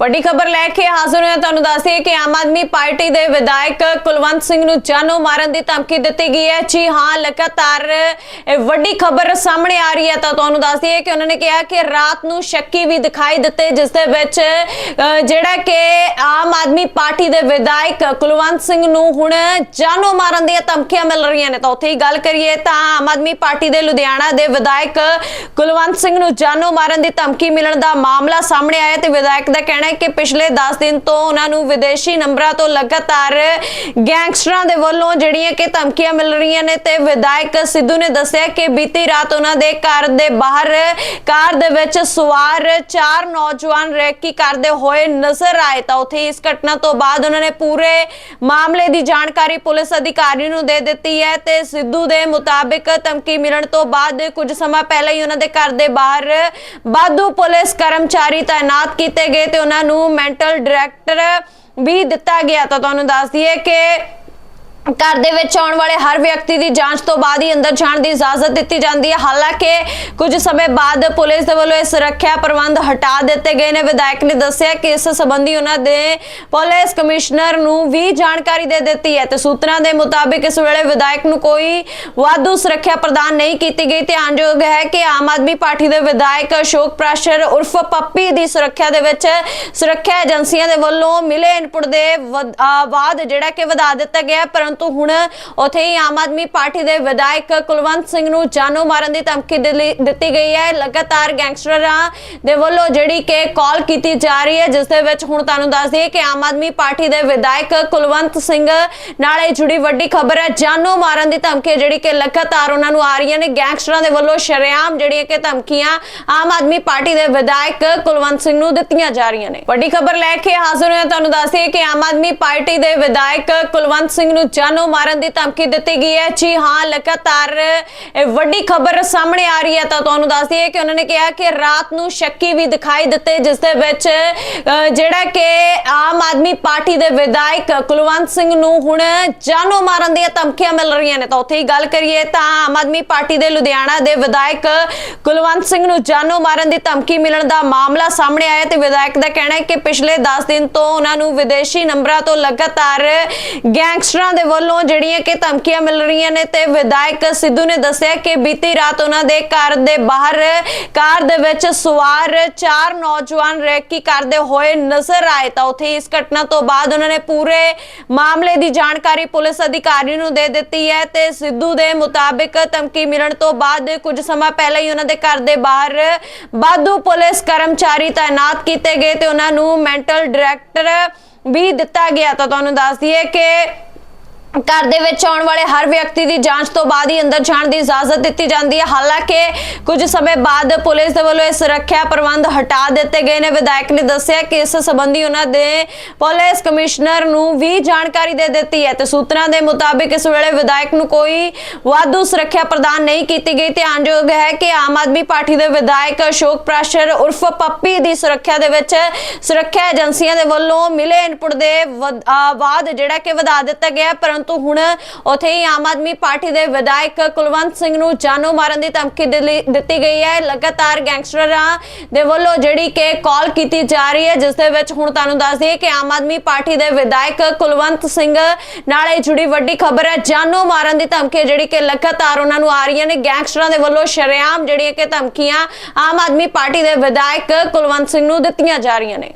ਵੱਡੀ ਖਬਰ ਲੈ ਕੇ ਹਾਜ਼ਰ ਹੋਇਆ ਹਾਂ। ਤੁਹਾਨੂੰ ਦੱਸਦੇ ਕਿ ਆਮ ਆਦਮੀ ਪਾਰਟੀ ਦੇ ਵਿਧਾਇਕ ਕੁਲਵੰਤ ਸਿੰਘ ਨੂੰ ਜਾਨੋਂ ਮਾਰਨ ਦੀ ਧਮਕੀ ਦਿੱਤੀ ਗਈ ਹੈ। ਜੀ ਹਾਂ, ਲਗਾਤਾਰ ਵੱਡੀ ਖਬਰ ਸਾਹਮਣੇ ਆ ਰਹੀ ਹੈ। ਤਾਂ ਤੁਹਾਨੂੰ ਦੱਸਦੀ ਹੈ ਕਿ ਉਹਨਾਂ ਨੇ ਕਿਹਾ ਕਿ ਰਾਤ ਨੂੰ ਸ਼ੱਕੀ ਵੀ ਦਿਖਾਈ ਦਿੱਤੇ, ਜਿਸ ਦੇ ਵਿੱਚ ਜਿਹੜਾ ਕਿ ਆਮ ਆਦਮੀ ਪਾਰਟੀ ਦੇ ਵਿਧਾਇਕ ਕੁਲਵੰਤ ਸਿੰਘ ਨੂੰ ਹੁਣ ਜਾਨੋਂ ਮਾਰਨ ਦੀਆਂ ਧਮਕੀਆਂ ਮਿਲ ਰਹੀਆਂ ਨੇ। ਤਾਂ ਉੱਥੇ ਹੀ ਗੱਲ ਕਰੀਏ ਤਾਂ ਆਮ ਆਦਮੀ ਪਾਰਟੀ ਦੇ ਲੁਧਿਆਣਾ ਦੇ ਵਿਧਾਇਕ ਕੁਲਵੰਤ ਸਿੰਘ ਨੂੰ ਜਾਨੋਂ ਮਾਰਨ ਦੀ ਧਮਕੀ ਮਿਲਣ ਦਾ ਮਾਮਲਾ ਸਾਹਮਣੇ ਆਇਆ ਤੇ ਵਿਧਾਇਕ ਦਾ ਕਹਿਣਾ ਹੈ ਕਿ ਪਿਛਲੇ 10 ਦਿਨ ਤੋਂ ਉਹਨਾਂ ਨੂੰ ਵਿਦੇਸ਼ੀ ਨੰਬਰਾਂ ਤੋਂ ਲਗਾਤਾਰ ਗੈਂਗਸਟਰਾਂ ਦੇ ਵੱਲੋਂ ਜਿਹੜੀਆਂ ਕਿ ਧਮਕੀਆਂ ਮਿਲ ਰਹੀਆਂ ਨੇ ਤੇ ਵਿਧਾਇਕ ਸਿੱਧੂ ਨੇ ਦੱਸਿਆ ਕਿ ਬੀਤੀ ਰਾਤ ਉਹਨਾਂ ਦੇ ਘਰ ਦੇ ਬਾਹਰ ਕਾਰ ਦੇ ਵਿੱਚ ਸਵਾਰ ਚਾਰ ਨੌਜਵਾਨ ਰੈਕੀ ਕਰਦੇ ਹੋਏ ਨਜ਼ਰ ਆਏ ਤਾਂ ਉੱਥੇ ਇਸ ਘਟਨਾ ਤੋਂ ਬਾਅਦ ਉਹਨਾਂ ਨੇ ਪੂਰੇ ਮਾਮਲੇ ਦੀ ਜਾਣਕਾਰੀ ਪੁਲਿਸ ਅਧਿਕਾਰੀ ਨੂੰ ਦੇ ਦਿੱਤੀ ਹੈ ਤੇ ਸਿੱਧੂ ਦੇ ਮੁਤਾਬਿਕ ਧਮਕੀ ਮਿਲਣ ਤੋਂ ਬਾਅਦ ਕੁਝ ਸਮਾਂ ਪਹਿਲਾਂ ਹੀ ਉਹਨਾਂ ਦੇ ਘਰ ਦੇ ਬਾਹਰ ਬਾਦੂ ਪੁਲਿਸ ਕਰਮਚਾਰੀ ਤਾਇਨਾਤ ਕੀਤੇ ਗਏ ਤੇ ਉਹਨਾਂ ਨੂੰ ਮੈਂਟਲ ਡਾਇਰੈਕਟਰ ਵੀ ਦਿੱਤਾ ਗਿਆ ਤਾਂ ਤੁਹਾਨੂੰ ਦੱਸ ਦਈਏ ਕਿ ਘਰ ਦੇ ਵਿੱਚ ਆਉਣ ਵਾਲੇ ਹਰ ਵਿਅਕਤੀ ਦੀ ਜਾਂਚ ਤੋਂ ਬਾਅਦ ਹੀ ਅੰਦਰ ਜਾਣ ਦੀ ਇਜਾਜ਼ਤ ਦਿੱਤੀ ਜਾਂਦੀ ਹੈ। ਹਾਲਾਂਕਿ ਕੁਝ ਸਮੇਂ ਬਾਅਦ ਪੁਲਿਸ ਦੇ ਵੱਲੋਂ ਇਹ ਸੁਰੱਖਿਆ ਪ੍ਰਬੰਧ ਹਟਾ ਦਿੱਤੇ ਗਏ ਨੇ। ਵਿਧਾਇਕ ਨੇ ਦੱਸਿਆ ਕਿ ਇਸ ਸੰਬੰਧੀ ਉਹਨਾਂ ਦੇ ਪੁਲਿਸ ਕਮਿਸ਼ਨਰ ਨੂੰ ਵੀ ਜਾਣਕਾਰੀ ਦੇ ਦਿੱਤੀ ਹੈ ਤੇ ਸੂਤਰਾਂ ਦੇ ਮੁਤਾਬਿਕ ਇਸ ਵੇਲੇ ਵਿਧਾਇਕ ਨੂੰ ਕੋਈ ਵਾਧੂ ਸੁਰੱਖਿਆ ਪ੍ਰਦਾਨ ਨਹੀਂ ਕੀਤੀ ਗਈ। ਧਿਆਨਯੋਗ ਹੈ ਕਿ ਆਮ ਆਦਮੀ ਪਾਰਟੀ ਦੇ ਵਿਧਾਇਕ ਅਸ਼ੋਕ ਪ੍ਰਾਸ਼ਰ ਉਰਫ ਪੱਪੀ ਦੀ ਸੁਰੱਖਿਆ ਦੇ ਵਿੱਚ ਸੁਰੱਖਿਆ ਏਜੰਸੀਆਂ ਦੇ ਵੱਲੋਂ ਮਿਲੇ ਇਨਪੁਟ ਦੇ ਵਧ- ਬਾਅਦ ਜਿਹੜਾ ਕਿ ਵਧਾ ਦਿੱਤਾ ਗਿਆ ਪਰੰਤੂ ਪਰੰਤੂ ਹੁਣ ਉਥੇ ਹੀ ਆਮ ਆਦਮੀ ਪਾਰਟੀ ਦੇ ਵਿਧਾਇਕ ਕੁਲਵੰਤ ਸਿੰਘ ਨੂੰ ਜਾਨੋਂ ਮਾਰਨ ਦੀ ਧਮਕੀ ਦਿੱਤੀ ਗਈ ਹੈ। ਲਗਾਤਾਰ ਗੈਂਗਸਟਰਾਂ ਦੇ ਵੱਲੋਂ ਜਿਹੜੀ ਕਿ ਕਾਲ ਕੀਤੀ ਜਾ ਰਹੀ ਹੈ, ਜਿਸ ਦੇ ਵਿੱਚ ਹੁਣ ਤੁਹਾਨੂੰ ਦੱਸ ਦਈਏ ਕਿ ਆਮ ਆਦਮੀ ਪਾਰਟੀ ਦੇ ਵਿਧਾਇਕ ਕੁਲਵੰਤ ਸਿੰਘ ਨਾਲ ਇਹ ਜੁੜੀ ਵੱਡੀ ਖਬਰ ਹੈ। ਜਾਨੋਂ ਮਾਰਨ ਦੀ ਧਮਕੀ ਜਿਹੜੀ ਕਿ ਲਗਾਤਾਰ ਉਹਨਾਂ ਨੂੰ ਆ ਰਹੀਆਂ ਨੇ। ਗੈਂਗਸਟਰਾਂ ਦੇ ਵੱਲੋਂ ਸ਼ਰੇਆਮ ਜਿਹੜੀਆਂ ਕਿ ਧਮਕੀਆਂ ਆਮ ਆਦਮੀ ਪਾਰਟੀ ਦੇ ਵਿਧਾਇਕ ਕੁਲਵੰਤ ਸਿੰਘ ਨੂੰ ਦਿੱਤੀਆਂ ਜਾ ਰਹੀਆਂ ਨੇ। ਵੱਡੀ ਖਬਰ ਲੈ ਕੇ ਹਾਜ਼ਰ ਹੋਏ ਤੁਹਾਨੂੰ ਦੱਸ ਦਈਏ ਕਿ ਆਮ ਆਦਮੀ ਪਾਰਟੀ ਦੇ ਵਿਧਾਇਕ ਕੁਲਵੰਤ ਸਿੰਘ ਨੂੰ ਜਾਨੋਂ ਮਾਰਨ ਦੀ ਧਮਕੀ ਦਿੱਤੀ ਗਈ ਹੈ। ਜੀ ਹਾਂ, ਲਗਾਤਾਰ ਵੱਡੀ ਖਬਰ ਸਾਹਮਣੇ ਆ ਰਹੀ ਹੈ ਤਾਂ ਤੁਹਾਨੂੰ ਦੱਸ ਦਈਏ ਕਿ ਉਹਨਾਂ ਨੇ ਕਿਹਾ ਕਿ ਰਾਤ ਨੂੰ ਸ਼ੱਕੀ ਵੀ ਦਿਖਾਈ ਦਿੱਤੇ, ਜਿਸ ਦੇ ਵਿੱਚ ਜਿਹੜਾ ਕਿ ਆਮ ਆਦਮੀ ਪਾਰਟੀ ਦੇ ਵਿਧਾਇਕ ਕੁਲਵੰਤ ਸਿੰਘ ਨੂੰ ਹੁਣ ਜਾਨੋਂ ਮਾਰਨ ਦੀਆਂ ਧਮਕੀਆਂ ਮਿਲ ਰਹੀਆਂ ਨੇ। ਤਾਂ ਉੱਥੇ ਹੀ ਗੱਲ ਕਰੀਏ ਤਾਂ ਆਮ ਆਦਮੀ ਪਾਰਟੀ ਦੇ ਲੁਧਿਆਣਾ ਦੇ ਵਿਧਾਇਕ ਕੁਲਵੰਤ ਸਿੰਘ ਨੂੰ ਜਾਨੋਂ ਮਾਰਨ ਦੀ ਧਮਕੀ ਮਿਲਣ ਦਾ ਮਾਮਲਾ ਸਾਹਮਣੇ ਆਇਆ ਤੇ ਵਿਧਾਇਕ ਦਾ ਕਹਿਣਾ ਹੈ ਕਿ ਪਿਛਲੇ 10 ਦਿਨ ਤੋਂ ਉਹਨਾਂ ਨੂੰ ਵਿਦੇਸ਼ੀ ਨੰਬਰਾਂ ਤੋਂ ਲਗਾਤਾਰ ਗੈਂਗਸਟਰਾਂ ਦੇ ਵੱਲੋਂ ਜਿਹੜੀਆਂ ਕਿ ਧਮਕੀਆਂ ਮਿਲ ਰਹੀਆਂ ਨੇ ਤੇ ਵਿਧਾਇਕ ਸਿੱਧੂ ਨੇ ਦੱਸਿਆ ਕਿ ਬੀਤੀ ਰਾਤ ਉਹਨਾਂ ਦੇ ਘਰ ਦੇ ਬਾਹਰ, ਕਾਰ ਦੇ ਵਿੱਚ ਸਵਾਰ ਚਾਰ ਨੌਜਵਾਨ ਰੈਕੀ ਕਰਦੇ ਹੋਏ ਨਜ਼ਰ ਆਏ ਤਾਂ ਉੱਥੇ ਇਸ ਘਟਨਾ ਤੋਂ ਬਾਅਦ ਉਹਨਾਂ ਨੇ ਪੂਰੇ ਮਾਮਲੇ ਦੀ ਜਾਣਕਾਰੀ ਪੁਲਿਸ ਅਧਿਕਾਰੀ ਨੂੰ ਦੇ ਦਿੱਤੀ ਹੈ ਤੇ ਸਿੱਧੂ ਦੇ ਮੁਤਾਬਿਕ ਧਮਕੀ ਮਿਲਣ ਤੋਂ ਬਾਅਦ ਕੁਝ ਸਮਾਂ ਪਹਿਲਾਂ ਹੀ ਉਹਨਾਂ ਦੇ ਘਰ ਦੇ ਬਾਹਰ ਬਾਦੂ ਪੁਲਿਸ ਕਰਮਚਾਰੀ ਤਾਇਨਾਤ ਕੀਤੇ ਗਏ ਤੇ ਉਹਨਾਂ ਨੂੰ ਮੈਂਟਲ ਡਾਇਰੈਕਟਰ ਵੀ ਦਿੱਤਾ ਗਿਆ ਤਾਂ ਤੁਹਾਨੂੰ ਦੱਸ ਦਈਏ ਕਿ ਘਰ ਦੇ ਵਿੱਚ ਆਉਣ ਵਾਲੇ ਹਰ ਵਿਅਕਤੀ ਦੀ ਜਾਂਚ ਤੋਂ ਬਾਅਦ ਹੀ ਅੰਦਰ ਜਾਣ ਦੀ ਇਜਾਜ਼ਤ ਦਿੱਤੀ ਜਾਂਦੀ ਹੈ। ਹਾਲਾਂਕਿ ਕੁਝ ਸਮੇਂ ਬਾਅਦ ਪੁਲਿਸ ਦੇ ਵੱਲੋਂ ਇਹ ਸੁਰੱਖਿਆ ਪ੍ਰਬੰਧ ਹਟਾ ਦਿੱਤੇ ਗਏ ਨੇ। ਵਿਧਾਇਕ ਨੇ ਦੱਸਿਆ ਕਿ ਇਸ ਸੰਬੰਧੀ ਉਹਨਾਂ ਦੇ ਪੁਲਿਸ ਕਮਿਸ਼ਨਰ ਨੂੰ ਵੀ ਜਾਣਕਾਰੀ ਦੇ ਦਿੱਤੀ ਹੈ ਤੇ ਸੂਤਰਾਂ ਦੇ ਮੁਤਾਬਿਕ ਇਸ ਵੇਲੇ ਵਿਧਾਇਕ ਨੂੰ ਕੋਈ ਵਾਧੂ ਸੁਰੱਖਿਆ ਪ੍ਰਦਾਨ ਨਹੀਂ ਕੀਤੀ ਗਈ। ਧਿਆਨਯੋਗ ਹੈ ਕਿ ਆਮ ਆਦਮੀ ਪਾਰਟੀ ਦੇ ਵਿਧਾਇਕ ਅਸ਼ੋਕ ਪ੍ਰਾਸ਼ਰ ਉਰਫ ਪੱਪੀ ਦੀ ਸੁਰੱਖਿਆ ਦੇ ਵਿੱਚ ਸੁਰੱਖਿਆ ਏਜੰਸੀਆਂ ਦੇ ਵੱਲੋਂ ਮਿਲੇ ਇਨਪੁਟ ਦੇ ਵਧ- ਬਾਅਦ ਜਿਹੜਾ ਕਿ ਵਧਾ ਦਿੱਤਾ ਗਿਆ ਪਰੰਤੂ ਪਰੰਤੂ ਹੁਣ ਉਥੇ ਹੀ ਆਮ ਆਦਮੀ ਪਾਰਟੀ ਦੇ ਵਿਧਾਇਕ ਕੁਲਵੰਤ ਸਿੰਘ ਨੂੰ ਜਾਨੋਂ ਮਾਰਨ ਦੀ ਧਮਕੀ ਦਿੱਤੀ ਗਈ ਹੈ। ਲਗਾਤਾਰ ਗੈਂਗਸਟਰਾਂ ਦੇ ਵੱਲੋਂ ਜਿਹੜੀ ਕਿ ਕਾਲ ਕੀਤੀ ਜਾ ਰਹੀ ਹੈ, ਜਿਸ ਦੇ ਵਿੱਚ ਹੁਣ ਤੁਹਾਨੂੰ ਦੱਸ ਦਈਏ ਕਿ ਆਮ ਆਦਮੀ ਪਾਰਟੀ ਦੇ ਵਿਧਾਇਕ ਕੁਲਵੰਤ ਸਿੰਘ ਨਾਲ ਇਹ ਜੁੜੀ ਵੱਡੀ ਖਬਰ ਹੈ। ਜਾਨੋਂ ਮਾਰਨ ਦੀ ਧਮਕੀ ਜਿਹੜੀ ਕਿ ਲਗਾਤਾਰ ਉਹਨਾਂ ਨੂੰ ਆ ਰਹੀਆਂ ਨੇ। ਗੈਂਗਸਟਰਾਂ ਦੇ ਵੱਲੋਂ ਸ਼ਰੇਆਮ ਜਿਹੜੀਆਂ ਕਿ ਧਮਕੀਆਂ ਆਮ ਆਦਮੀ ਪਾਰਟੀ ਦੇ ਵਿਧਾਇਕ ਕੁਲਵੰਤ ਸਿੰਘ ਨੂੰ ਦਿੱਤੀਆਂ ਜਾ ਰਹੀਆਂ ਨੇ।